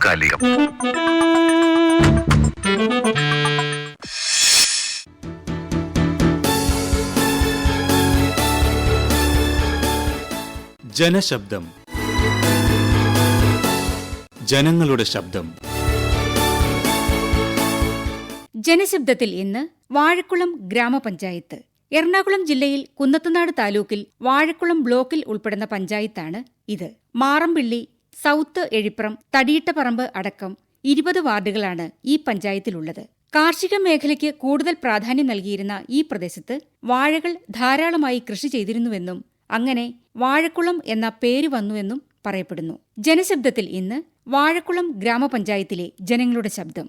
സമകാലികം. ജനശബ്ദം. ജനങ്ങളുടെ ശബ്ദം. ജനശബ്ദത്തിൽ ഇന്ന് വാഴക്കുളം ഗ്രാമപഞ്ചായത്ത് എറണാകുളം ജില്ലയിൽ കുന്നത്തുനാട് താലൂക്കിൽ വാഴക്കുളം ബ്ലോക്കിൽ ഉൾപ്പെടുന്ന പഞ്ചായത്താണ് ഇത്. മാറമ്പിള്ളി സൗത്ത് എഴിപ്രം തടിയിട്ടപറമ്പ് അടക്കം ഇരുപത് വാർഡുകളാണ് ഈ പഞ്ചായത്തിലുള്ളത്. കാർഷിക മേഖലയ്ക്ക് കൂടുതൽ പ്രാധാന്യം നൽകിയിരുന്ന ഈ പ്രദേശത്ത് വാഴകൾ ധാരാളമായി കൃഷി ചെയ്തിരുന്നുവെന്നും അങ്ങനെ വാഴക്കുളം എന്ന പേര് വന്നുവെന്നും പറയപ്പെടുന്നു. ജനശബ്ദത്തിൽ ഇന്ന് വാഴക്കുളം ഗ്രാമപഞ്ചായത്തിലെ ജനങ്ങളുടെ ശബ്ദം.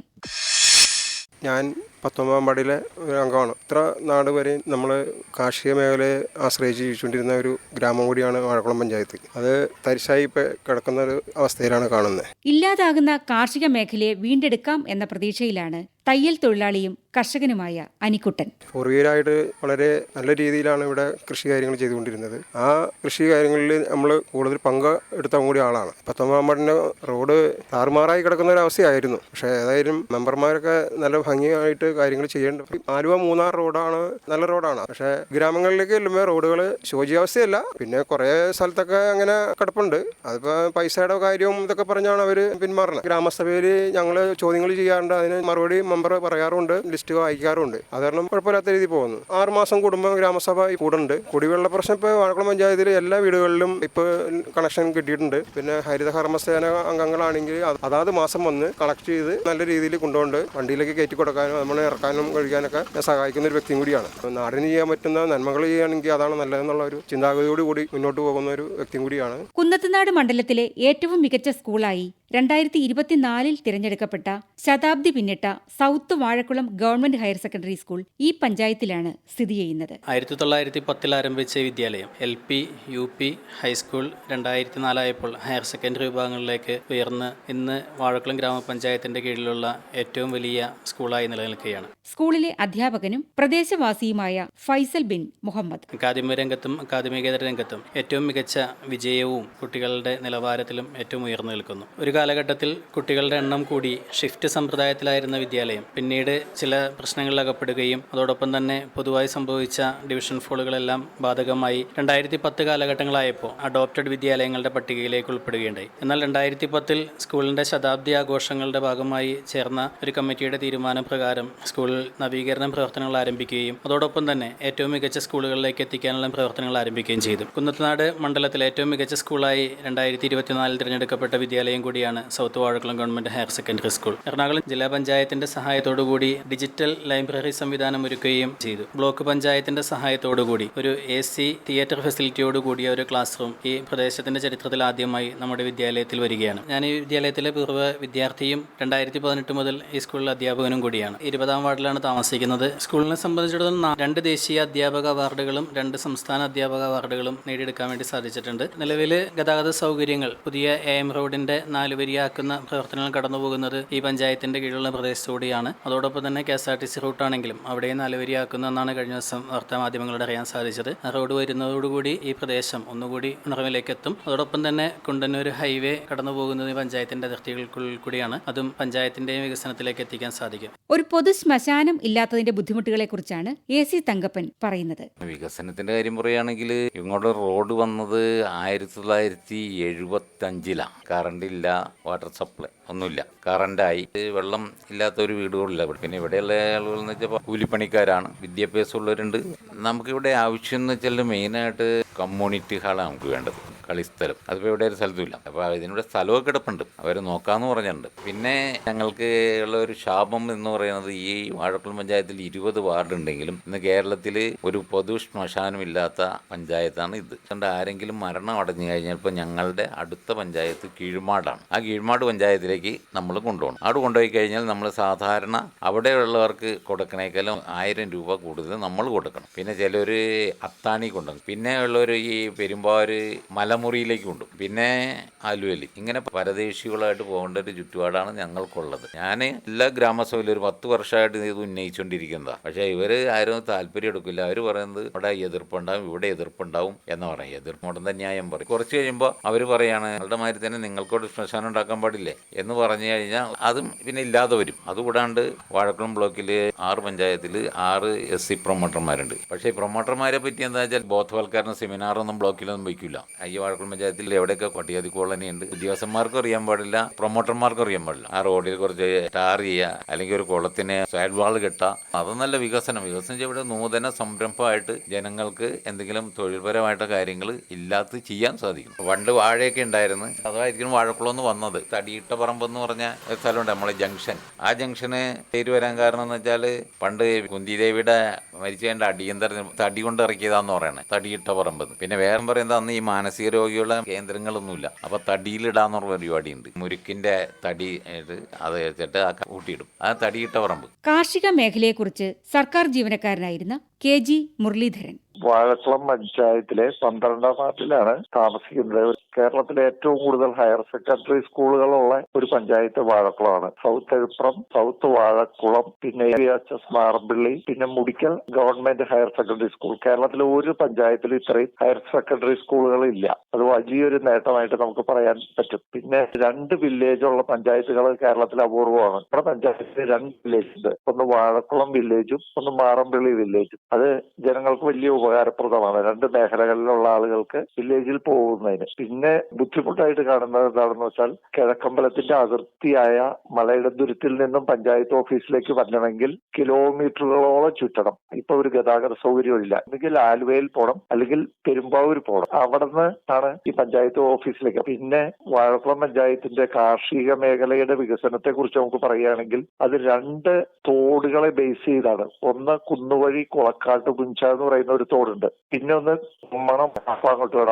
ഞാൻ പത്തൊമ്പതാം പാടിയിലെ ഒരു അംഗമാണ്. ഇത്ര നാട് വരെ നമ്മൾ കാർഷിക മേഖലയെ ആശ്രയിച്ച് ജീവിച്ചുകൊണ്ടിരുന്ന ഒരു ഗ്രാമം കൂടിയാണ് വാഴക്കുളം പഞ്ചായത്ത്. അത് തരിശായി ഇപ്പം കിടക്കുന്ന ഒരു അവസ്ഥയിലാണ് കാണുന്നത്. ഇല്ലാതാകുന്ന കാർഷിക മേഖലയെ വീണ്ടെടുക്കാം എന്ന പ്രതീക്ഷയിലാണ് തയ്യൽ തൊഴിലാളിയും കർഷകനുമായ അനിക്കുട്ടൻ. പൂർവികരായിട്ട് വളരെ നല്ല രീതിയിലാണ് ഇവിടെ കൃഷി കാര്യങ്ങൾ ചെയ്തുകൊണ്ടിരുന്നത്. ആ കൃഷി കാര്യങ്ങളിൽ നമ്മൾ കൂടുതൽ പങ്ക് എടുത്ത കൂടി ആളാണ്. പത്തൊമ്പതാം പാടിന്റെ റോഡ് താറുമാറായി കിടക്കുന്ന ഒരു അവസ്ഥയായിരുന്നു. പക്ഷേ ഏതായാലും മെമ്പർമാരൊക്കെ നല്ല ഭംഗിയായിട്ട് കാര്യങ്ങൾ ചെയ്യേണ്ട ആലുവ മൂന്നാർ റോഡാണ് നല്ല റോഡാണ്. പക്ഷെ ഗ്രാമങ്ങളിലേക്ക് ചെല്ലുമ്പോൾ റോഡുകൾ ശോചിയാവസ്ഥയല്ല. പിന്നെ കുറേ സ്ഥലത്തൊക്കെ അങ്ങനെ കിടപ്പുണ്ട്. അതിപ്പോൾ പൈസയുടെ കാര്യവും ഇതൊക്കെ പറഞ്ഞാണ് അവർ പിന്മാറുന്നത്. ഗ്രാമസഭയിൽ ഞങ്ങൾ ചോദ്യങ്ങൾ ചെയ്യാറുണ്ട്. അതിന് മറുപടി മെമ്പർ പറയാറുണ്ട് ലിസ്റ്റ് വായിക്കാറുണ്ട്. അത് കാരണം കുഴപ്പമില്ലാത്ത രീതിയിൽ പോകുന്നു. ആറുമാസം കൂടുമ്പോൾ ഗ്രാമസഭ കൂടുണ്ട്. കുടിവെള്ള പ്രശ്നം ഇപ്പോൾ വാഴക്കുളം പഞ്ചായത്തിൽ എല്ലാ വീടുകളിലും ഇപ്പോൾ കണക്ഷൻ കിട്ടിയിട്ടുണ്ട്. പിന്നെ ഹരിത കർമ്മസേന അംഗങ്ങളാണെങ്കിൽ അത് അതാത് മാസം വന്ന് കളക്ട് ചെയ്ത് നല്ല രീതിയിൽ കൊണ്ടുകൊണ്ട് വണ്ടിയിലേക്ക് കയറ്റി കൊടുക്കാനും നമ്മളെ ഇറക്കാനും കഴിക്കാനൊക്കെ സഹായിക്കുന്ന ഒരു വ്യക്തിയും കൂടിയാണ്. നാടിന് ചെയ്യാൻ പറ്റുന്ന നന്മകൾ ചെയ്യുകയാണെങ്കിൽ അതാണ് നല്ലതെന്നുള്ള ഒരു ചിന്താഗതിയോടുകൂടി മുന്നോട്ട് പോകുന്ന ഒരു വ്യക്തിയും കൂടിയാണ്. കുന്നത്തുനാട് മണ്ഡലത്തിലെ ഏറ്റവും മികച്ച സ്കൂളായി രണ്ടായിരത്തി ഇരുപത്തിനാലിൽ തിരഞ്ഞെടുക്കപ്പെട്ട ശതാബ്ദി പിന്നിട്ട south Vazhakulam government higher secondary school ഈ പഞ്ചായത്തിലാണ് സ്ഥിതി ചെയ്യുന്നത്. ആയിരത്തി തൊള്ളായിരത്തി പത്തിൽ ആരംഭിച്ച വിദ്യാലയം L P U P high school രണ്ടായിരത്തി നാലായപ്പോൾ ഹയർ സെക്കൻഡറി വിഭാഗങ്ങളിലേക്ക് ഉയർന്ന് ഇന്ന് വാഴക്കുളം ഗ്രാമപഞ്ചായത്തിന്റെ കീഴിലുള്ള ഏറ്റവും വലിയ സ്കൂളായി നിലനിൽക്കുകയാണ്. സ്കൂളിലെ അധ്യാപകനും പ്രദേശവാസിയുമായ ഫൈസൽ ബിൻ മുഹമ്മദ്. അക്കാദമിക രംഗത്തും അക്കാദമികേതര രംഗത്തും ഏറ്റവും മികച്ച വിജയവും കുട്ടികളുടെ നിലവാരത്തിലും ഏറ്റവും ഉയർന്നു നിൽക്കുന്നു. ഒരു കാലഘട്ടത്തിൽ കുട്ടികളുടെ എണ്ണം കൂടി ഷിഫ്റ്റ് സമ്പ്രദായത്തിലായിരുന്ന വിദ്യാലയം. പിന്നീട് ചില പ്രശ്നങ്ങളിൽ അകപ്പെടുകയും അതോടൊപ്പം തന്നെ പൊതുവായി സംഭവിച്ച ഡിവിഷൻ ഫോളുകളെല്ലാം ബാധകമായി രണ്ടായിരത്തി പത്ത് കാലഘട്ടങ്ങളായപ്പോൾ അഡോപ്റ്റഡ് വിദ്യാലയങ്ങളുടെ പട്ടികയിലേക്ക് ഉൾപ്പെടുകയുണ്ടായി. എന്നാൽ രണ്ടായിരത്തി പത്തിൽ സ്കൂളിന്റെ ശതാബ്ദി ആഘോഷങ്ങളുടെ ഭാഗമായി ചേർന്ന ഒരു കമ്മിറ്റിയുടെ തീരുമാനപ്രകാരം സ്കൂളിൽ നവീകരണ പ്രവർത്തനങ്ങൾ ആരംഭിക്കുകയും അതോടൊപ്പം തന്നെ ഏറ്റവും മികച്ച സ്കൂളുകളിലേക്ക് എത്തിക്കാനുള്ള പ്രവർത്തനങ്ങൾ ആരംഭിക്കുകയും ചെയ്തു. കുന്നത്തനാട് മണ്ഡലത്തിലെ ഏറ്റവും മികച്ച സ്കൂളായി രണ്ടായിരത്തി ഇരുപത്തിനാലിൽ തിരഞ്ഞെടുക്കപ്പെട്ട വിദ്യാലയം കൂടിയാണ് south Vazhakulam government higher secondary school. Ernakulam ജില്ലാ പഞ്ചായത്തിന്റെ സഹായത്തോടുകൂടി ഡിജിറ്റൽ ലൈബ്രറി സംവിധാനം ഒരുക്കുകയും ചെയ്തു. ബ്ലോക്ക് പഞ്ചായത്തിന്റെ സഹായത്തോടുകൂടി ഒരു എ സി തിയേറ്റർ ഫെസിലിറ്റിയോട് കൂടിയ ഒരു ക്ലാസ് റൂം ഈ പ്രദേശത്തിന്റെ ചരിത്രത്തിൽ ആദ്യമായി നമ്മുടെ വിദ്യാലയത്തിൽ വരികയാണ്. ഞാൻ ഈ വിദ്യാലയത്തിലെ പൂർവ വിദ്യാർത്ഥിയും രണ്ടായിരത്തി പതിനെട്ട് മുതൽ ഈ സ്കൂളിൽ അധ്യാപകനും കൂടിയാണ്. ഇരുപതാം വാർഡിലാണ് താമസിക്കുന്നത്. സ്കൂളിനെ സംബന്ധിച്ചിടത്തോളം രണ്ട് ദേശീയ അധ്യാപക അവാർഡുകളും രണ്ട് സംസ്ഥാന അധ്യാപക അവാർഡുകളും നേടിയെടുക്കാൻ വേണ്ടി സാധിച്ചിട്ടുണ്ട്. നിലവിൽ ഗതാഗത സൗകര്യങ്ങൾ പുതിയ എ എം റോഡിന്റെ നാലുവരിയാക്കുന്ന പ്രവർത്തനങ്ങൾ കടന്നുപോകുന്നത് ഈ പഞ്ചായത്തിന്റെ കീഴിലുള്ള പ്രദേശത്തുകൂടിയാണ്. അതോടൊപ്പം തന്നെ K S R T C റൂട്ടാണെങ്കിലും അവിടെയും നാലുവരിയാക്കുന്ന എന്നാണ് കഴിഞ്ഞ ദിവസം വാർത്താമാധ്യമങ്ങളോട് അറിയാൻ സാധിച്ചത്. റോഡ് വരുന്നതോടുകൂടി ഈ പ്രദേശം ഒന്നുകൂടി ഉണർവിലേക്ക് എത്തും അതോടൊപ്പം തന്നെ കുണ്ടന്നൂർ ഹൈവേ കടന്നു പോകുന്നത് ഈ പഞ്ചായത്തിന്റെ അതിർത്തികൾക്കുള്ളിൽ കൂടിയാണ്. അതും പഞ്ചായത്തിന്റെയും വികസനത്തിലേക്ക് എത്തിക്കാൻ സാധിക്കും. ഒരു പൊതു ശ്മശാനം ഇല്ലാത്തതിന്റെ ബുദ്ധിമുട്ടുകളെക്കുറിച്ചാണ് എ സി തങ്കപ്പൻ പറയുന്നത്. വികസനത്തിന്റെ കാര്യം പറയുകയാണെങ്കിൽ ഇങ്ങോട്ട് റോഡ് വന്നത് ആയിരത്തി തൊള്ളായിരത്തി എഴുപത്തി അഞ്ചിലാണ് കറണ്ട് ഇല്ല വാട്ടർ സപ്ലൈ ഒന്നുമില്ല. കറണ്ടായി വെള്ളം ഇല്ലാത്ത ഒരു വീടുകളില്ല. ഇവിടെ പിന്നെ ഇവിടെയുള്ള ആളുകൾ എന്ന് വെച്ചാൽ കൂലിപ്പണിക്കാരാണ്. വിദ്യാഭ്യാസമുള്ളവരുണ്ട്. നമുക്കിവിടെ ആവശ്യം എന്ന് വെച്ചാൽ മെയിനായിട്ട് കമ്മ്യൂണിറ്റി ഹാളാണ് നമുക്ക് വേണ്ടത്. കളിസ്ഥലം. അതിപ്പോൾ ഇവിടെ ഒരു സ്ഥലത്തുമില്ല. അപ്പോൾ ഇതിനിടെ സ്ഥലമൊക്കെ കിടപ്പുണ്ട്. അവർ നോക്കാമെന്ന് പറഞ്ഞിട്ടുണ്ട്. പിന്നെ ഞങ്ങൾക്ക് ഉള്ള ഒരു ശാപം എന്ന് പറയുന്നത് ഈ വാഴക്കുളം പഞ്ചായത്തിൽ ഇരുപത് വാർഡ് ഉണ്ടെങ്കിലും ഇന്ന് കേരളത്തിൽ ഒരു പൊതു ശ്മശാനമില്ലാത്ത പഞ്ചായത്താണ് ഇത്. അതുകൊണ്ട് ആരെങ്കിലും മരണം അടഞ്ഞു കഴിഞ്ഞാൽ ഇപ്പോൾ ഞങ്ങളുടെ അടുത്ത പഞ്ചായത്ത് കീഴ്മാടാണ്. ആ കീഴ്മാട് പഞ്ചായത്തിലേക്ക് നമ്മൾ കൊണ്ടുപോകണം. അവിടെ കൊണ്ടുപോയി കഴിഞ്ഞാൽ നമ്മൾ സാധാരണ അവിടെയുള്ളവർക്ക് കൊടുക്കണേക്കാളും ആയിരം രൂപ കൂടുതൽ നമ്മൾ കൊടുക്കണം. പിന്നെ ചിലർ അത്താണി കൊണ്ടുപോകും പിന്നെ ഉള്ളവർ ഈ പെരുമ്പാവൂർ മലമുറിയിലേക്ക് കൊണ്ടും പിന്നെ ആലുവലി. ഇങ്ങനെ പരദേശികളായിട്ട് പോകേണ്ട ഒരു ചുറ്റുപാടാണ് ഞങ്ങൾക്കുള്ളത്. ഞാൻ എല്ലാ ഗ്രാമസഭയിലും ഒരു പത്ത് വർഷമായിട്ട് ഇത് ഉന്നയിച്ചുകൊണ്ടിരിക്കുന്നതാണ് പക്ഷേ ഇവർ ആരും താല്പര്യം എടുക്കില്ല. അവർ പറയുന്നത് ഇവിടെ എതിർപ്പുണ്ടാവും ഇവിടെ എതിർപ്പുണ്ടാവും എന്ന് പറയും. എതിർപ്പുണ്ടെന്ന് ന്യായം പറയും. കുറച്ച് കഴിയുമ്പോൾ അവർ പറയാണ് നിങ്ങളുടെ മാതിരി തന്നെ നിങ്ങൾക്കോട് ശ്മശാനം ഉണ്ടാക്കാൻ പാടില്ലേ? എന്ന് പറഞ്ഞു കഴിഞ്ഞാൽ അതും പിന്നെ ഇല്ലാതെ വരും. അതുകൂടാണ്ട് വാഴക്കുളം ബ്ലോക്കിൽ ആറ് പഞ്ചായത്തിൽ ആറ് എസ് സി പ്രൊമോട്ടർമാരുണ്ട്. പക്ഷേ പ്രൊമോട്ടർമാരെ പറ്റി എന്താ വെച്ചാൽ ബോധവൽക്കരണ സെമിനാറൊന്നും ബ്ലോക്കിലൊന്നും വയ്ക്കില്ല ഈ വാഴക്കുളം പഞ്ചായത്തിൽ എവിടെയൊക്കെ കൊട്ടിയാതി കോളനി ഉണ്ട്? ഉദ്യോഗസ്ഥന്മാർക്കും അറിയാൻ പാടില്ല പ്രൊമോട്ടർമാർക്കും അറിയാൻ പാടില്ല. ആ റോഡിൽ കുറച്ച് ടാർ ചെയ്യുക അല്ലെങ്കിൽ ഒരു കുളത്തിന് സൈഡ് വാൾ കിട്ടുക അത് നല്ല വികസനം. വികസനം ഇവിടെ നൂതന സംരംഭമായിട്ട് ജനങ്ങൾക്ക് എന്തെങ്കിലും തൊഴിൽപരമായിട്ട് കാര്യങ്ങൾ ഇല്ലാത്ത ചെയ്യാൻ സാധിക്കും. പണ്ട് വാഴയൊക്കെ ഉണ്ടായിരുന്നു. അതായിരിക്കും വാഴക്കുളം എന്ന് വന്നത്. തടിയിട്ട പറമ്പ് എന്ന് പറഞ്ഞ സ്ഥലമുണ്ട് നമ്മളെ ജംഗ്ഷൻ. ആ ജംഗ്ഷന് പേര് വരാൻ കാരണം എന്ന് വെച്ചാൽ പണ്ട് കുന്തിദേവിയുടെ മരിച്ചതിന്റെ അടിയന്തര തടി കൊണ്ട് ഇറക്കിയതാന്ന് പറയണേ. തടിയിട്ട പറമ്പത് പിന്നെ വേറെ പറയുന്നത് അന്ന് ഈ മാനസിക രോഗികളുടെ കേന്ദ്രങ്ങളൊന്നുമില്ല. അപ്പൊ തടിയിലിടാന്ന് പറഞ്ഞ പരിപാടിയുണ്ട്. മുരുക്കിന്റെ തടി അത് വെച്ചിട്ട് ആ കൂട്ടിയിടും ആ തടിയിട്ട പറമ്പ്. കാർഷിക മേഖലയെ കുറിച്ച് സർക്കാർ ജീവനക്കാരനായിരുന്ന കെ ജി മുരളീധരൻ. വാഴക്കുളം പഞ്ചായത്തിലെ പന്ത്രണ്ടാം വാർഡിലാണ് താമസിക്കുന്നത്. കേരളത്തിലെ ഏറ്റവും കൂടുതൽ ഹയർ സെക്കൻഡറി സ്കൂളുകളുള്ള ഒരു പഞ്ചായത്ത് വാഴക്കുളമാണ്. സൗത്ത് എഴുപ്രം സൗത്ത് വാഴക്കുളം പിന്നെ എച്ച് എസ് മാറമ്പിള്ളി പിന്നെ Mudickal government higher secondary school കേരളത്തിലെ ഒരു പഞ്ചായത്തിലും ഇത്രയും ഹയർ സെക്കൻഡറി സ്കൂളുകൾ ഇല്ല. അത് വലിയൊരു നേട്ടമായിട്ട് നമുക്ക് പറയാൻ പറ്റും. പിന്നെ രണ്ട് വില്ലേജുള്ള പഞ്ചായത്തുകൾ കേരളത്തിൽ അപൂർവമാണ്. നമ്മുടെ പഞ്ചായത്തിൽ രണ്ട് വില്ലേജ് ഉണ്ട്. ഒന്ന് വാഴക്കുളം വില്ലേജും ഒന്ന് മാറമ്പിള്ളി വില്ലേജും അത് ജനങ്ങൾക്ക് വലിയ ഉപകാരപ്രദമാണ്. രണ്ട് മേഖലകളിലുള്ള ആളുകൾക്ക് വില്ലേജിൽ പോകുന്നതിന്. പിന്നെ ബുദ്ധിമുട്ടായിട്ട് കാണുന്നത് എന്താണെന്ന് വെച്ചാൽ കിഴക്കമ്പലത്തിന്റെ അതിർത്തിയായ മലയുടെ ദുരിത്തിൽ നിന്നും പഞ്ചായത്ത് ഓഫീസിലേക്ക് വരണമെങ്കിൽ കിലോമീറ്ററുകളോളം ചുറ്റണം. ഇപ്പൊ ഒരു ഗതാഗത സൗകര്യമില്ല ഒന്നുകിൽ ആലുവയിൽ പോകണം അല്ലെങ്കിൽ പെരുമ്പാവൂർ പോകണം അവിടെ ആണ് ഈ പഞ്ചായത്ത് ഓഫീസിലേക്ക്. പിന്നെ വാഴക്കുളം പഞ്ചായത്തിന്റെ കാർഷിക മേഖലയുടെ വികസനത്തെ കുറിച്ച് നമുക്ക് പറയുകയാണെങ്കിൽ അത് രണ്ട് തോടുകളെ ബേസ് ചെയ്താണ്. ഒന്ന് കുന്നുവഴി കുളക്കാട്ട് പുഞ്ച എന്ന് പറയുന്ന ഒരു തോടുണ്ട്. പിന്നെ ഒന്ന് മണം ആ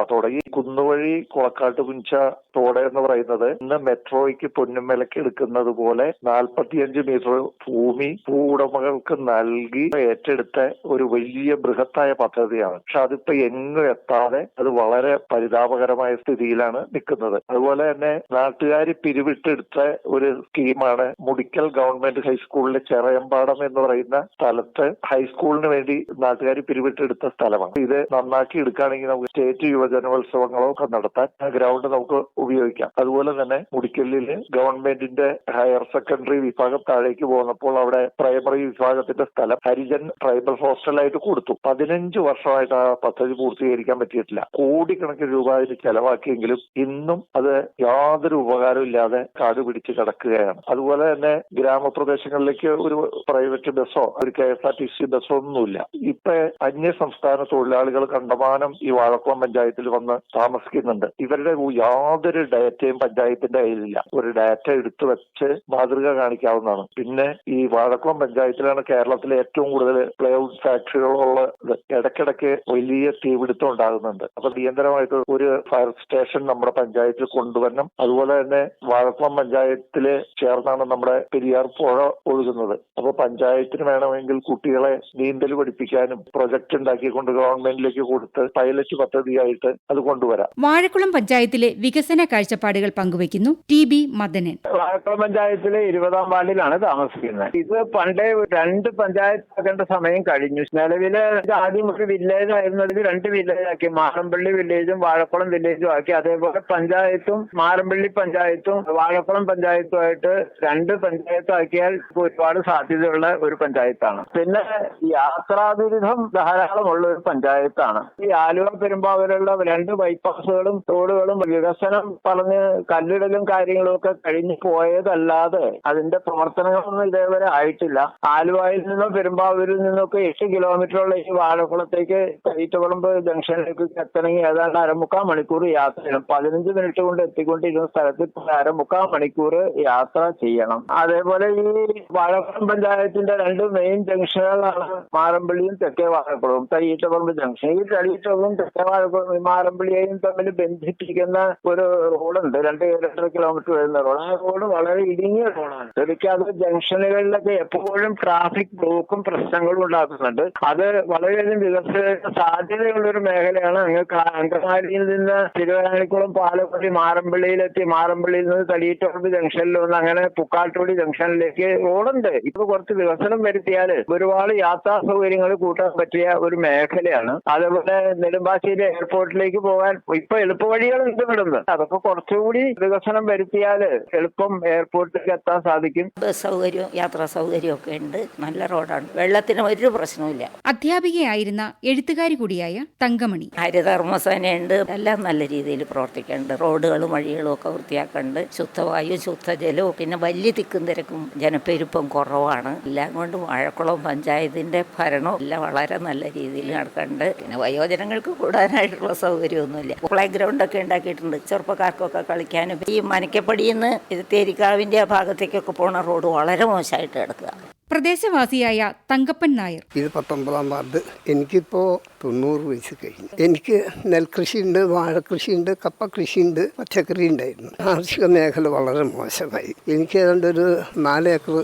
തോട്. ഈ കുന്നുവഴി കുളക്കാട്ട് പുഞ്ച തോട് എന്ന് പറയുന്നത് ഇന്ന് മെട്രോയ്ക്ക് പൊന്നുമലക്ക് എടുക്കുന്നത് പോലെ നാൽപ്പത്തിയഞ്ച് മീറ്റർ ഭൂമി ഭൂ ഉടമകൾക്ക് നൽകി ഏറ്റെടുത്ത ഒരു വലിയ ബൃഹത്തായ പദ്ധതിയാണ്. പക്ഷെ അതിപ്പോ എങ്ങും എത്താതെ അത് വളരെ പരിതാപകരമായ സ്ഥിതിയിലാണ് നിൽക്കുന്നത്. അതുപോലെ തന്നെ നാട്ടുകാർ പിരിവിട്ടെടുത്ത ഒരു സ്കീമാണ് മുടിക്കൽ ഗവൺമെന്റ് ഹൈസ്കൂളിലെ ചെറയമ്പാടം എന്ന് പറയുന്ന സ്ഥലത്ത് ഹൈസ്കൂളിന് വേണ്ടി നാട്ടുകാർ പിരിവിട്ടെടുത്ത സ്ഥലമാണ്. ഇത് നന്നാക്കി എടുക്കുകയാണെങ്കിൽ നമുക്ക് സ്റ്റേറ്റ് യുവജനോത്സവങ്ങളോ ഒക്കെ നടത്താൻ ഗ്രൗണ്ട് നമുക്ക് ഉപയോഗിക്കാം. അതുപോലെ തന്നെ മുടിക്കലിൽ ഗവൺമെന്റിന്റെ ഹയർ സെക്കൻഡറി വിഭാഗം താഴേക്ക് പോന്നപ്പോൾ അവിടെ പ്രൈമറി വിഭാഗത്തിന്റെ സ്ഥലം ഹരിജൻ ട്രൈബൽ ഹോസ്റ്റലായിട്ട് കൊടുത്തു. പതിനഞ്ച് വർഷമായിട്ട് ആ പദ്ധതി പൂർത്തീകരിക്കാൻ പറ്റിയിട്ടില്ല. കോടിക്കണക്കിന് രൂപ അതിന് ചെലവാക്കിയെങ്കിലും ഇന്നും അത് യാതൊരു ഉപകാരവും ഇല്ലാതെ കാട് പിടിച്ച് കിടക്കുകയാണ്. അതുപോലെ തന്നെ ഗ്രാമപ്രദേശങ്ങളിലേക്ക് ഒരു പ്രൈവറ്റ് ബസ്സോ ഒരു K S R T C ബസ്സോ ഒന്നുമില്ല. ഇപ്പൊ അന്യ സംസ്ഥാന തൊഴിലാളികൾ കണ്ടമാനം ഈ വാഴക്കുളം പഞ്ചായത്തിൽ വന്ന് താമസിക്കുന്നുണ്ട്. ഇവരുടെ യാതൊരു ഡാറ്റയും പഞ്ചായത്തിന്റെ കയ്യിലില്ല. ഒരു ഡാറ്റ എടുത്തു വെച്ച് മാതൃക കാണിക്കാവുന്നതാണ്. പിന്നെ ഈ വാഴക്കുളം പഞ്ചായത്തിലാണ് കേരളത്തിലെ ഏറ്റവും കൂടുതൽ പ്ലൈവുഡ് ഫാക്ടറികളുള്ളത് ഇടയ്ക്കിടയ്ക്ക് വലിയ തീപിടുത്തം ഉണ്ടാകുന്നുണ്ട്. അപ്പൊ നിയന്ത്രമായിട്ട് ഒരു ഫയർ സ്റ്റേഷൻ നമ്മുടെ പഞ്ചായത്തിൽ കൊണ്ടുവരണം. അതുപോലെ തന്നെ വാഴക്കുളം പഞ്ചായത്തിൽ ചേർന്നാണ് നമ്മുടെ പെരിയാർ പുഴ ഒഴുകുന്നത്. അപ്പൊ പഞ്ചായത്തിന് വേണമെങ്കിൽ കുട്ടികളെ നീന്തൽ പഠിപ്പിക്കാനും പ്രൊജക്ട് ഉണ്ടാക്കിക്കൊണ്ട് ഗവൺമെന്റിലേക്ക് കൊടുത്ത് പൈലറ്റ് പദ്ധതിയായിട്ട് അത് കൊണ്ടുവരാം. വാഴക്കുളം പഞ്ചായത്തിലെ വികസന കാഴ്ചപ്പാടുകൾ പങ്കുവയ്ക്കുന്നു ടി ബി മദനൻ. വാഴക്കുളം പഞ്ചായത്തിലെ ഇരുപതാം വാർഡിലാണ് താമസിക്കുന്നത്. ഇത് പണ്ടേ രണ്ട് പഞ്ചായത്ത് ആക്കേണ്ട സമയം കഴിഞ്ഞു. നിലവിലെ ആദ്യം ഒരു വില്ലേജ് ആയിരുന്നത് രണ്ട് വില്ലേജ് ആക്കി. മാറമ്പള്ളി വില്ലേജും വാഴക്കുളം വില്ലേജും ആക്കി. അതേപോലെ പഞ്ചായത്തും മാറമ്പള്ളി പഞ്ചായത്തും വാഴക്കുളം പഞ്ചായത്തുമായിട്ട് രണ്ട് പഞ്ചായത്തും ആക്കിയാൽ ഒരുപാട് സാധ്യതയുള്ള ഒരു പഞ്ചായത്താണ്. പിന്നെ യാത്രാദുരിതം ധാരാളമുള്ള ഒരു പഞ്ചായത്താണ്. ഈ ആലുവ പെരുമ്പാവൂരുള്ള രണ്ട് ബൈപ്പാസുകളും റോഡുകളും വികസനം പറഞ്ഞ് കല്ലിടലും കാര്യങ്ങളും ഒക്കെ കഴിഞ്ഞു പോയതല്ലാതെ അതിന്റെ പ്രവർത്തനങ്ങളൊന്നും ഇതേവരെ ആയിട്ടില്ല. ആലുവയിൽ നിന്നും പെരുമ്പാവൂരിൽ നിന്നൊക്കെ എട്ട് കിലോമീറ്ററുള്ള ഈ വാഴക്കുളത്തേക്ക് ഈറ്റകുളമ്പ് ജംഗ്ഷനിലേക്ക് എത്തണമെങ്കിൽ ഏതാണ്ട് അരമുക്കാൽ മണിക്കൂർ യാത്ര ചെയ്യണം. പതിനഞ്ച് മിനിറ്റ് കൊണ്ട് എത്തിക്കൊണ്ടിരുന്ന സ്ഥലത്ത് അരമുക്കാൽ മണിക്കൂർ യാത്ര ചെയ്യണം. അതേപോലെ ഈ വാഴക്കുളം പഞ്ചായത്തിന്റെ രണ്ട് മെയിൻ ജംഗ്ഷനുകളാണ് മാറമ്പള്ളി മാറമ്പള്ളിയും തെക്കേ വാഴക്കുളവും തലീറ്റപ്പറമ്പ് ജംഗ്ഷൻ ഈ തലീറ്റപ്പും തെക്കേ വാഴക്കുളം മാറമ്പള്ളിയെയും തമ്മിൽ ബന്ധിപ്പിക്കുന്ന ഒരു റോഡുണ്ട്. രണ്ട് രണ്ടര കിലോമീറ്റർ വരുന്ന റോഡ്. ആ റോഡ് വളരെ ഇടുങ്ങിയ റോഡാണ്. ശരിക്കും ജംഗ്ഷനുകളിലൊക്കെ എപ്പോഴും ട്രാഫിക് ബ്ലോക്കും പ്രശ്നങ്ങളും ഉണ്ടാക്കുന്നുണ്ട്. അത് വളരെയധികം വികസന സാധ്യതയുള്ള ഒരു മേഖലയാണ്. അങ്ങ് അങ്കമാലിയിൽ നിന്ന് തിരുവനന്തപുരം പാലക്കുടി മാറമ്പള്ളിയിലെത്തി മാറമ്പള്ളിയിൽ നിന്ന് തലീറ്റപ്പറമ്പ് ജംഗ്ഷനിൽ വന്ന് അങ്ങനെ പുക്കാട്ടോടി ജംഗ്ഷനിലേക്ക് റോഡുണ്ട്. ഇപ്പൊ കുറച്ച് വികസനം വരുത്തിയാൽ ഒരുപാട് യാത്രാ സൗകര്യങ്ങൾ കൂട്ടാൻ പറ്റിയ ഒരു മേഖലയാണ്. അതേപോലെ നെടുമ്പാശ്ശേരി എയർപോർട്ടിലേക്ക് പോകാൻ ഇപ്പൊ എളുപ്പ വഴികളുണ്ട് വിടുന്നത് അതൊക്കെ കുറച്ചുകൂടി വികസനം വരുത്തിയാൽ എളുപ്പം എയർപോർട്ടിലേക്ക് എത്താൻ സാധിക്കും. ബസ് സൗകര്യവും യാത്രാ സൗകര്യവും ഒക്കെ ഉണ്ട്. നല്ല റോഡാണ്. വെള്ളത്തിന് ഒരു പ്രശ്നവുമില്ല അധ്യാപികയായിരുന്ന എഴുത്തുകാരി കൂടിയായ തങ്കമണി. ഹരിതകർമ്മസേനയുണ്ട് എല്ലാം നല്ല രീതിയിൽ പ്രവർത്തിക്കുന്നുണ്ട്. റോഡുകളും വഴികളും ഒക്കെ വൃത്തിയാക്കുന്നുണ്ട്. ശുദ്ധവായു ശുദ്ധജലവും പിന്നെ വലിയ തിക്കും തിരക്കും ജനപ്പെരുപ്പം കുറവാണ്. എല്ലാം കൊണ്ട് വാഴക്കുളം പഞ്ചായത്തിന്റെ ഭരണം എല്ലാം വളരെ നല്ല രീതിയിൽ നടക്കുന്നുണ്ട് പിന്നെ വയോജനങ്ങൾക്ക് കൂടാനായിട്ടുള്ള സൗകര്യമൊന്നുമില്ല. പ്ലേ ഗ്രൗണ്ട് ഒക്കെ ഉണ്ടാക്കിയിട്ടുണ്ട്. ചെറുപ്പക്കാർക്കൊക്കെ കളിക്കാനും ഈ മനക്കപ്പടിയിൽ നിന്ന് ഇത് തേരിക്കാവിന്റെ ആ ഭാഗത്തേക്കൊക്കെ പോണ റോഡ് വളരെ മോശമായിട്ട് കിടക്കുക. പ്രദേശവാസിയായ തങ്കപ്പൻ നായർ. ഇത് പത്തൊമ്പതാം വാർഡ് എനിക്കിപ്പോൾ തൊണ്ണൂറ് വയസ്സ് കഴിഞ്ഞു. എനിക്ക് നെൽകൃഷിയുണ്ട് വാഴക്കൃഷിയുണ്ട് കപ്പ കൃഷിയുണ്ട് പച്ചക്കറി ഉണ്ടായിരുന്നു കാർഷിക മേഖല വളരെ മോശമായി. എനിക്ക് ഏതാണ്ട് ഒരു നാല് ഏക്കർ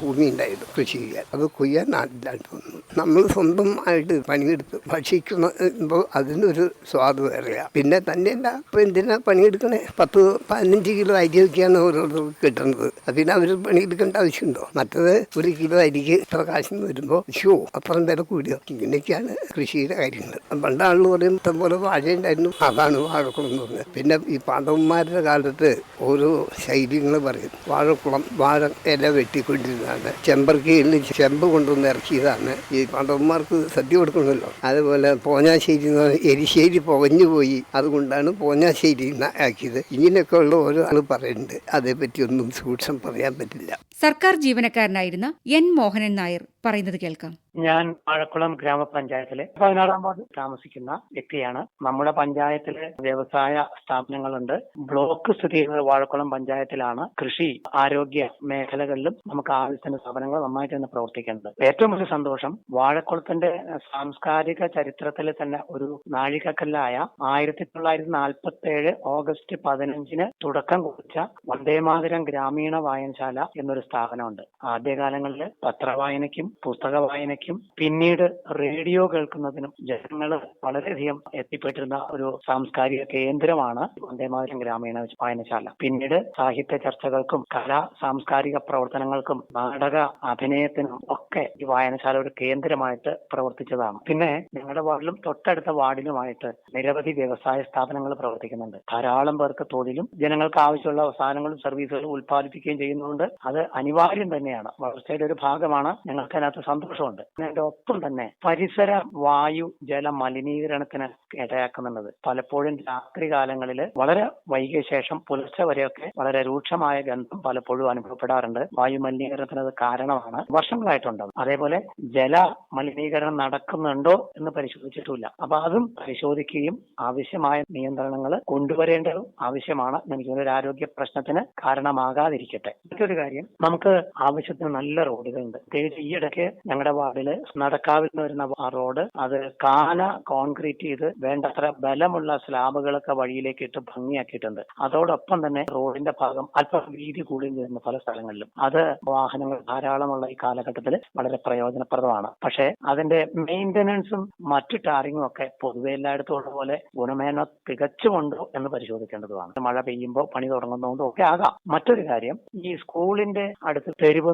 ഭൂമി ഉണ്ടായിരുന്നു കൃഷി ചെയ്യാൻ. അത് കൊയ്യാൻ നാട്ടിലാണ്ട് വന്നു. നമ്മൾ സ്വന്തം ആയിട്ട് പണിയെടുത്ത് ഭക്ഷിക്കുമ്പോൾ അതിനൊരു സ്വാദ് വേറെയാണ് പിന്നെ തന്നെയല്ല ഇപ്പം എന്തിനാ പണിയെടുക്കണേ? പത്ത് പതിനഞ്ച് കിലോ അരി വയ്ക്കാണ് ഓരോരുത്തർക്ക് കിട്ടുന്നത്. അതിന് അവർ പണിയെടുക്കേണ്ട ആവശ്യമുണ്ടോ? മറ്റത് ഒരു കിലോ അരിക്ക് ഇത്ര കാശിന് വരുമ്പോൾ ഷോ അത്രയും വില കൂടിയോ? ഇങ്ങനെയൊക്കെയാണ് കൃഷിയുടെ കാര്യങ്ങൾ. പണ്ടാണെന്ന് പറയും ഇഷ്ടം പോലെ വാഴയുണ്ടായിരുന്നു. അതാണ് വാഴക്കുളം എന്ന് പറഞ്ഞത്. പിന്നെ ഈ പാണ്ഡവന്മാരുടെ കാലത്ത് ഓരോ ശൈലികൾ പറയും. വാഴക്കുളം വാഴ ഇല വെട്ടിക്കൊണ്ടിരുന്നതാണ്. ചെമ്പർക്കയിൽ ചെമ്പ് കൊണ്ടുവന്ന് ഇറക്കിയതാണ്. ഈ പാണ്ഡവന്മാർക്ക് സദ്യ കൊടുക്കണമല്ലോ. അതുപോലെ പോഞ്ഞാശ്ശേരി എന്ന് പറഞ്ഞാൽ എരിശ്ശേരി പുകഞ്ഞു പോയി. അതുകൊണ്ടാണ് പോഞ്ഞാശ്ശേരി ആക്കിയത്. ഇങ്ങനെയൊക്കെ ഉള്ള ഓരോ ആൾ പറയുന്നുണ്ട്. അതേപ്പറ്റി ഒന്നും സൂക്ഷം പറയാൻ പറ്റില്ല. സർക്കാർ ജീവനക്കാരനായിരുന്ന എൻ. മോഹനൻ നായർ പറയുന്നത് കേൾക്കാം. ഞാൻ വാഴക്കുളം ഗ്രാമപഞ്ചായത്തിലെ പതിനാറാം വാർഡ് താമസിക്കുന്ന വ്യക്തിയാണ്. നമ്മുടെ പഞ്ചായത്തിലെ വ്യവസായ സ്ഥാപനങ്ങളുണ്ട്. ബ്ലോക്ക് സ്ഥിതി ചെയ്യുന്നത് വാഴക്കുളം പഞ്ചായത്തിലാണ് കൃഷി ആരോഗ്യ മേഖലകളിലും നമുക്ക് ആവശ്യത്തിന് സ്ഥാപനങ്ങൾ നന്നായിട്ട് തന്നെ പ്രവർത്തിക്കുന്നത്. ഏറ്റവും വലിയ സന്തോഷം വാഴക്കുളത്തിന്റെ സാംസ്കാരിക ചരിത്രത്തിൽ തന്നെ ഒരു നാഴികക്കല്ലായ ആയിരത്തി തൊള്ളായിരത്തി നാൽപ്പത്തി ഏഴ് ഓഗസ്റ്റ് പതിനഞ്ചിന് തുടക്കം കുറിച്ച വന്ദേമാതരം ഗ്രാമീണ വായനശാല എന്നൊരു സ്ഥാപനമുണ്ട്. ആദ്യകാലങ്ങളിൽ പത്രവായനയ്ക്കും പുസ്തക വായനയ്ക്കും പിന്നീട് റേഡിയോ കേൾക്കുന്നതിനും ജനങ്ങൾ വളരെയധികം എത്തിപ്പെട്ടിരുന്ന ഒരു സാംസ്കാരിക കേന്ദ്രമാണ് വന്ദേമാതരം ഗ്രാമീണ വായനശാല. പിന്നീട് സാഹിത്യ ചർച്ചകൾക്കും കലാ സാംസ്കാരിക പ്രവർത്തനങ്ങൾക്കും നാടക അഭിനയത്തിനും ഒക്കെ ഈ വായനശാല ഒരു കേന്ദ്രമായിട്ട് പ്രവർത്തിച്ചതാണ്. പിന്നെ ഞങ്ങളുടെ വാർഡിലും തൊട്ടടുത്ത വാർഡിലുമായിട്ട് നിരവധി വ്യവസായ സ്ഥാപനങ്ങൾ പ്രവർത്തിക്കുന്നുണ്ട്. ധാരാളം പേർക്ക് തൊഴിലും ജനങ്ങൾക്ക് ആവശ്യമുള്ള സാധനങ്ങളും സർവീസുകളും ഉൽപ്പാദിപ്പിക്കുകയും ചെയ്യുന്നതുകൊണ്ട് അത് അനിവാര്യം തന്നെയാണ്. വളർച്ചയുടെ ഒരു ഭാഗമാണ്. ഞങ്ങൾക്ക് അതിനകത്ത് സന്തോഷമുണ്ട്. അതിന്റെ ഒപ്പം തന്നെ പരിസര വായു ജല മലിനീകരണത്തിന് ഇടയാക്കുന്നുണ്ട് പലപ്പോഴും രാത്രി കാലങ്ങളിൽ വളരെ വൈകിയ ശേഷം പുലർച്ചെ വരെയൊക്കെ വളരെ രൂക്ഷമായ ഗന്ധം പലപ്പോഴും അനുഭവപ്പെടാറുണ്ട്. വായു മലിനീകരണത്തിന് അത് കാരണമാണ്. വർഷങ്ങളായിട്ടുണ്ട് അതേപോലെ ജല മലിനീകരണം നടക്കുന്നുണ്ടോ എന്ന് പരിശോധിച്ചിട്ടില്ല അപ്പൊ അതും പരിശോധിക്കുകയും ആവശ്യമായ നിയന്ത്രണങ്ങൾ കൊണ്ടുവരേണ്ടതും ആവശ്യമാണ്. എനിക്ക് ഒരു ആരോഗ്യ പ്രശ്നത്തിന് കാരണമാകാതിരിക്കട്ടെ. മറ്റൊരു കാര്യം. നമുക്ക് ആവശ്യത്തിന് നല്ല റോഡുകളുണ്ട്. പ്രത്യേകിച്ച് ഈയിടയ്ക്ക് ഞങ്ങളുടെ ഞങ്ങളുടെ വാർഡിൽ നടക്കാവിൽ നിന്ന് റോഡ്. അത് കാന കോൺക്രീറ്റ് ചെയ്ത് വേണ്ടത്ര ബലമുള്ള സ്ലാബുകളൊക്കെ വഴിയിലേക്ക് ഇട്ട് ഭംഗിയാക്കിയിട്ടുണ്ട്. അതോടൊപ്പം തന്നെ റോഡിന്റെ ഭാഗം അല്പം വീതി കൂടുകയും ചെയ്യുന്നു പല സ്ഥലങ്ങളിലും. അത് വാഹനങ്ങൾ ധാരാളമുള്ള ഈ കാലഘട്ടത്തിൽ വളരെ പ്രയോജനപ്രദമാണ്. പക്ഷേ അതിന്റെ മെയിന്റനൻസും മറ്റു ടാറിങ്ങും ഒക്കെ പൊതുവെ എല്ലായിടത്തും ഉള്ള പോലെ ഗുണമേന്മ തികച്ചുമുണ്ടോ എന്ന് പരിശോധിക്കേണ്ടതുമാണ്. മഴ പെയ്യുമ്പോൾ പണി തുടങ്ങുന്നതുകൊണ്ടും ഒക്കെ ആകാം. മറ്റൊരു കാര്യം ഈ സ്കൂളിന്റെ അടുത്ത് തെരുവ്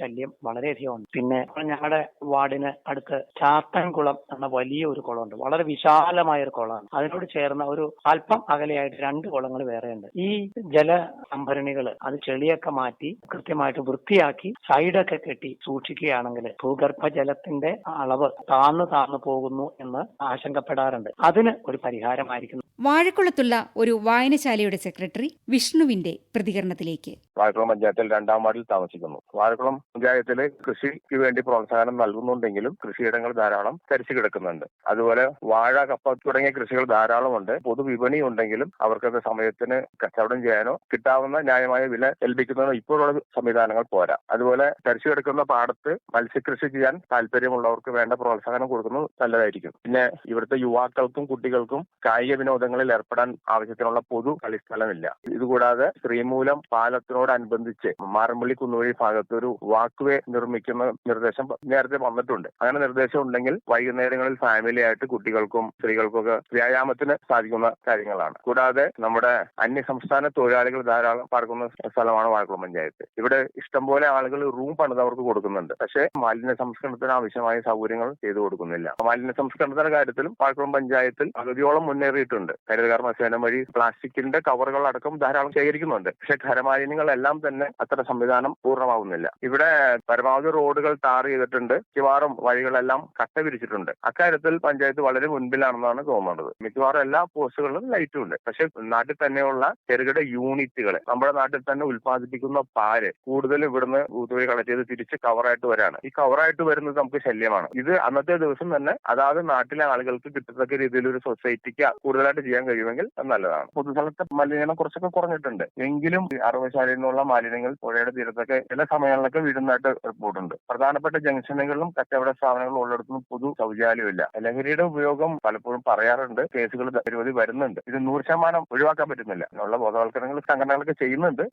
ശല്യം വളരെയധികം ഉണ്ട് പിന്നെ ഞങ്ങളുടെ വാർഡിന് അടുത്ത് ചാത്തൻകുളം എന്ന വലിയ ഒരു കുളമുണ്ട്. വളരെ വിശാലമായ ഒരു കുളമാണ്. അതിനോട് ചേർന്ന ഒരു അല്പം അകലെയായിട്ട് രണ്ട് കുളങ്ങൾ വേറെയുണ്ട്. ഈ ജല സംഭരണികൾ അത് ചെളിയൊക്കെ മാറ്റി കൃത്യമായിട്ട് വൃത്തിയാക്കി സൈഡൊക്കെ കെട്ടി സൂക്ഷിക്കുകയാണെങ്കിൽ ഭൂഗർഭ ജലത്തിന്റെ അളവ് താന്നു താന്നു പോകുന്നു എന്ന് ആശങ്കപ്പെടാറുണ്ട്. അതിന് ഒരു പരിഹാരമായിരിക്കും വാഴക്കുളത്തുള്ള ഒരു വായനശാലയുടെ സെക്രട്ടറി വിഷ്ണുവിന്റെ പ്രതികരണത്തിലേക്ക്. വാഴക്കുളം പഞ്ചായത്തിൽ രണ്ടാം വാർഡിൽ താമസിക്കുന്നു. വാഴക്കുളം പഞ്ചായത്തിൽ കൃഷിക്ക് വേണ്ടി പ്രോത്സാഹനം നൽകുന്നുണ്ടെങ്കിലും കൃഷിയിടങ്ങൾ ധാരാളം തരിച്ചു കിടക്കുന്നുണ്ട്. അതുപോലെ വാഴ കപ്പ തുടങ്ങിയ കൃഷികൾ ധാരാളമുണ്ട്. പൊതുവിപണി ഉണ്ടെങ്കിലും അവർക്കത് സമയത്തിന് കച്ചവടം ചെയ്യാനോ കിട്ടാവുന്ന ന്യായമായ വില ഏൽപ്പിക്കുന്നതിനോ ഇപ്പോഴുള്ള സംവിധാനങ്ങൾ പോരാ. അതുപോലെ തരിച്ചു കിടക്കുന്ന പാടത്ത് മത്സ്യകൃഷി ചെയ്യാൻ താല്പര്യമുള്ളവർക്ക് വേണ്ട പ്രോത്സാഹനം കൊടുക്കുന്നത് നല്ലതായിരിക്കും. പിന്നെ ഇവിടുത്തെ യുവാക്കൾക്കും കുട്ടികൾക്കും കായിക വിനോദങ്ങളിൽ ഏർപ്പെടാൻ ആവശ്യത്തിനുള്ള പൊതു കളിസ്ഥലമില്ല. ഇതുകൂടാതെ ശ്രീമൂലം പാലത്തിനോടനുബന്ധിച്ച് മാറമ്പള്ളി കുന്നുവഴി ഭാഗത്ത് ഒരു വാക്വേ നിർമ്മിക്കുന്ന നിർദ്ദേശം നേരത്തെ വന്നിട്ടുണ്ട്. അങ്ങനെ നിർദ്ദേശം ഉണ്ടെങ്കിൽ വൈകുന്നേരങ്ങളിൽ ഫാമിലി ആയിട്ട് കുട്ടികൾക്കും സ്ത്രീകൾക്കും ഒക്കെ വ്യായാമത്തിന് സാധിക്കുന്ന കാര്യങ്ങളാണ്. കൂടാതെ നമ്മുടെ അന്യ സംസ്ഥാന തൊഴിലാളികൾ ധാരാളം പാർക്കുന്ന സ്ഥലമാണ് വാഴക്കുളം പഞ്ചായത്ത്. ഇവിടെ ഇഷ്ടംപോലെ ആളുകൾ റൂം പണിത് അവർക്ക് കൊടുക്കുന്നുണ്ട്. പക്ഷേ മാലിന്യ സംസ്കരണത്തിന് ആവശ്യമായ സൗകര്യങ്ങൾ ചെയ്തു കൊടുക്കുന്നില്ല. മാലിന്യ സംസ്കരണത്തിന്റെ കാര്യത്തിലും വാഴക്കുളം പഞ്ചായത്തിൽ പകുതിയോളം മുന്നേറിയിട്ടുണ്ട്. ഹരിതകർമ്മ സേന വഴി പ്ലാസ്റ്റിക്കിന്റെ കവറുകൾ അടക്കം ധാരാളം ശേഖരിക്കുന്നുണ്ട്. പക്ഷേ ഖരമാലിന്യങ്ങളെല്ലാം തന്നെ അത്ര സംവിധാനം പൂർണമാവുന്നില്ല. ഇവിടെ പരമാവധി റോഡുകൾ ടാർ ചെയ്തിട്ടുണ്ട്. മിക്കവാറും വഴികളെല്ലാം കട്ട വിരിച്ചിട്ടുണ്ട് അക്കാര്യത്തിൽ പഞ്ചായത്ത് വളരെ മുൻപിലാണെന്നാണ് തോന്നുന്നത്. മിക്കവാറും എല്ലാ പോസ്റ്റുകളിലും ലൈറ്റും ഉണ്ട്. പക്ഷെ നാട്ടിൽ തന്നെയുള്ള ചെറുകിട യൂണിറ്റുകൾ നമ്മുടെ നാട്ടിൽ തന്നെ ഉൽപ്പാദിപ്പിക്കുന്ന പാൽ കൂടുതലും ഇവിടുന്ന് ഊത്തുവഴി കളക്ട് ചെയ്ത് തിരിച്ച് കവറായിട്ട് വരാണ്. ഈ കവറായിട്ട് വരുന്നത് നമുക്ക് ശല്യമാണ്. ഇത് അന്നത്തെ ദിവസം തന്നെ അതാത് നാട്ടിലെ ആളുകൾക്ക് കിട്ടത്തക്ക രീതിയിൽ ഒരു സൊസൈറ്റിക്ക് കൂടുതലായിട്ട് ചെയ്യാൻ കഴിയുമെങ്കിൽ നല്ലതാണ്. പൊതുസ്ഥലത്തെ മലിനീകരണം കുറച്ചൊക്കെ കുറഞ്ഞിട്ടുണ്ട്. എങ്കിലും അറവശാലയിൽ നിന്നുള്ള മാലിന്യങ്ങൾ പുഴയുടെ തീരത്തൊക്കെ ചില സമയങ്ങളിലൊക്കെ വീടുന്നതായിട്ട് റിപ്പോർട്ടുണ്ട്. പ്രധാനപ്പെട്ട ജംഗ്ഷനുകളിലും കച്ചവട സ്ഥാപനങ്ങളും ഉള്ളിടത്തും പൊതു ശൗചാലയമില്ല ലഹരിയുടെ ഉപയോഗം പലപ്പോഴും പറയാറുണ്ട്. കേസുകൾ നിരവധി വരുന്നുണ്ട്. ഇത് നൂറ് ശതമാനം ഒഴിവാക്കാൻ പറ്റുന്നില്ല. അതിനുള്ള ബോധവൽക്കരണങ്ങൾ സംഘടനകളൊക്കെ ചെയ്യുന്നുണ്ട്.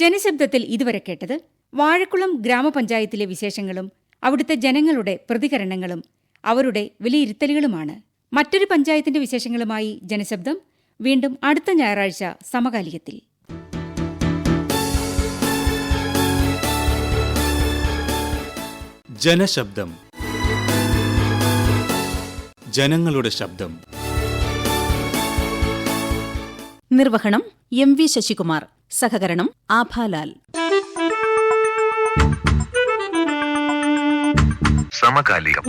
ജനശബ്ദത്തിൽ ഇതുവരെ കേട്ടത് വാഴക്കുളം ഗ്രാമപഞ്ചായത്തിലെ വിശേഷങ്ങളും അവിടുത്തെ ജനങ്ങളുടെ പ്രതികരണങ്ങളും അവരുടെ വിലയിരുത്തലുകളുമാണ്. മറ്റൊരു പഞ്ചായത്തിന്റെ വിശേഷങ്ങളുമായി ജനശബ്ദം. വീണ്ടും അടുത്ത ഞായറാഴ്ച സമകാലികത്തിൽ. ജനശബ്ദം. ജനങ്ങളുടെ ശബ്ദം. നിർവഹണം എം വി ശശികുമാർ. സഹകരണം ആഭാലാൽ. സമകാലികം.